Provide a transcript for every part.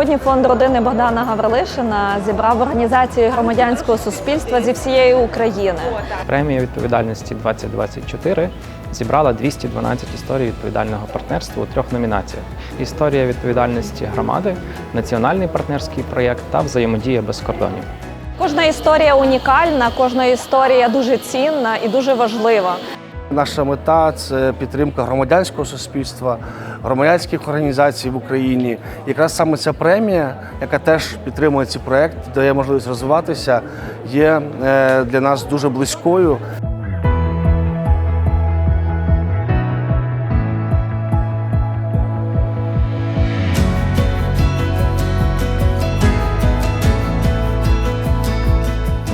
Сьогодні фонд родини Богдана Гаврилишина зібрав організації громадянського суспільства зі всієї України. Премія відповідальності 2024 зібрала 212 історій відповідального партнерства у трьох номінаціях: історія відповідальності громади, національний партнерський проєкт та взаємодія без кордонів. Кожна історія унікальна, кожна історія дуже цінна і дуже важлива. Наша мета це підтримка громадянського суспільства, громадянських організацій в Україні. Якраз саме ця премія, яка теж підтримує цей проект, дає можливість розвиватися, є е, для нас дуже близькою.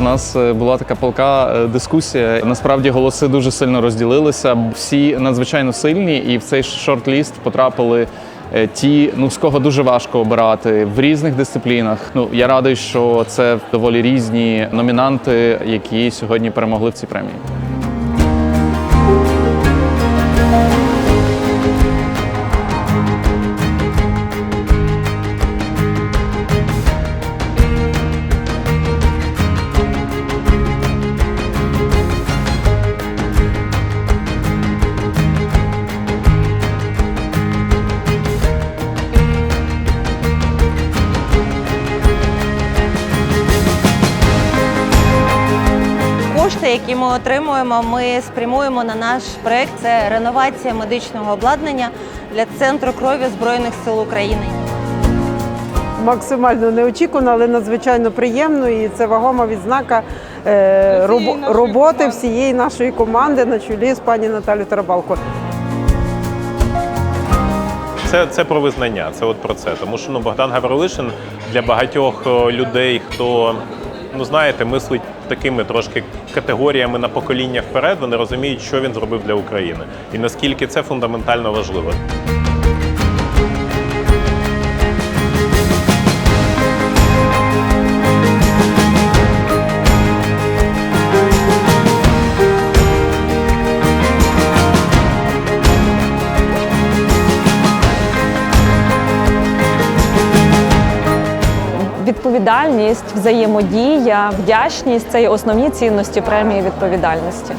У нас е, була така палка е, дискусія. Насправді голоси дуже сильно розділилися. Всі надзвичайно сильні, і в цей шорт-ліст потрапили е, ті, ну з кого дуже важко обирати в різних дисциплінах. Ну я радий, що це доволі різні номінанти, які сьогодні перемогли в цій премії. Кошти, які ми отримуємо, ми спрямуємо на наш проект. Це реновація медичного обладнання для центру крові Збройних сил України. максимально неочікувано, але надзвичайно приємно. І це вагома відзнака е, роб- роботи всієї нашої команди на чолі з пані Наталією Тарабалко. Це, це про визнання, це от про це. Тому що ну, Богдан Гаврилишин для багатьох е, людей, хто ну знаєте, мислить такими трошки категоріями на покоління вперед, вони розуміють, що він зробив для України, і наскільки це фундаментально важливо. Відповідальність, взаємодія, вдячність це є основні цінності премії відповідальності.